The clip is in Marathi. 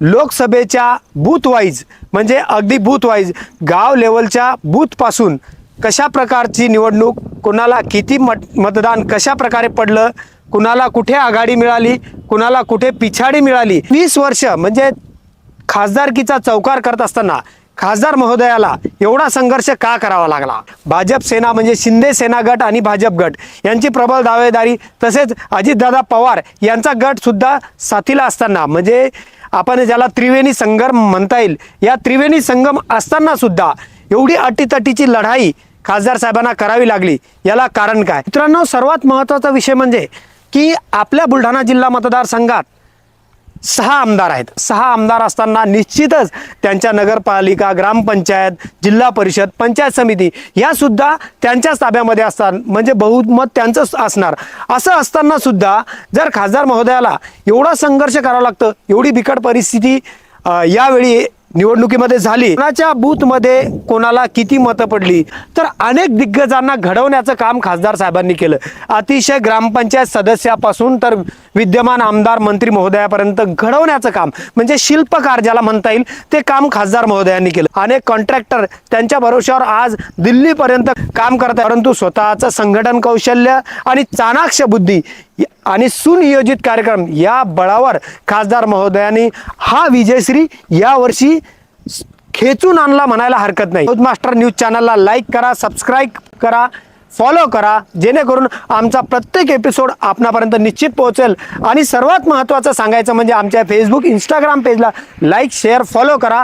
लोकसभेच्या बूथवाईज म्हणजे अगदी बूथवाईज गाव लेवलच्या बूथपासून कशा प्रकारची निवडणूक कुणाला किती मत मतदान कशा प्रकारे पडलं कुणाला कुठे आघाडी मिळाली कुणाला कुठे पिछाडी मिळाली वीस वर्ष म्हणजे खासदारकीचा चौकार करत असताना खासदार महोदयाला एवढा संघर्ष का करावा लागला? भाजप सेना म्हणजे शिंदे सेना गट आणि भाजप गट यांची प्रबळ दावेदारी तसेच अजितदादा पवार यांचा गट सुद्धा साथीला असताना म्हणजे आपण ज्याला त्रिवेणी संगम म्हणता येईल. या त्रिवेणी संगम असताना सुद्धा एवढी अटीतटीची लढाई खासदार साहेबांना करावी लागली. याला कारण काय? मित्रांनो सर्वात महत्त्वाचा विषय म्हणजे की आपल्या बुलढाणा जिल्हा मतदारसंघात सहा आमदार आहेत. सहा आमदार असताना निश्चितच त्यांच्या नगरपालिका ग्रामपंचायत जिल्हा परिषद पंचायत समिती या सुद्धा त्यांच्याच ताब्यामध्ये असतात. म्हणजे बहुमत त्यांचंच असणार. असं असताना सुद्धा जर खासदार महोदयाला एवढा संघर्ष करावा लागतं एवढी बिकट परिस्थिती यावेळी निवडणुकीमध्ये झाली. कोणाच्या बूथमध्ये कोणाला किती मतं पडली? तर अनेक दिग्गजांना घडवण्याचं काम खासदार साहेबांनी केलं. अतिशय ग्रामपंचायत सदस्यापासून तर विद्यमान आमदार मंत्री महोदयापर्यंत घडवण्याचं काम म्हणजे शिल्पकार ज्याला म्हणता येईल ते काम खासदार महोदयांनी केलं. अनेक कॉन्ट्रॅक्टर त्यांच्या भरोश्यावर आज दिल्लीपर्यंत काम करत आहे परंतु स्वतःचं संघटन कौशल्य आणि चाणाक्ष बुद्धी आणि सुनियोजित कार्यक्रम या बळावर खासदार महोदयांनी हा विजयश्री यावर्षी खेचून आणला म्हणायला हरकत नाही. मास्टर न्यूज चॅनलला लाईक करा सबस्क्राईब करा फॉलो करा जेणेकरून आमचा प्रत्येक एपिसोड आपणापर्यंत निश्चित पोहोचेल. आणि सर्वात महत्त्वाचं सांगायचं म्हणजे आमच्या फेसबुक इंस्टाग्राम पेजला लाईक शेअर फॉलो करा.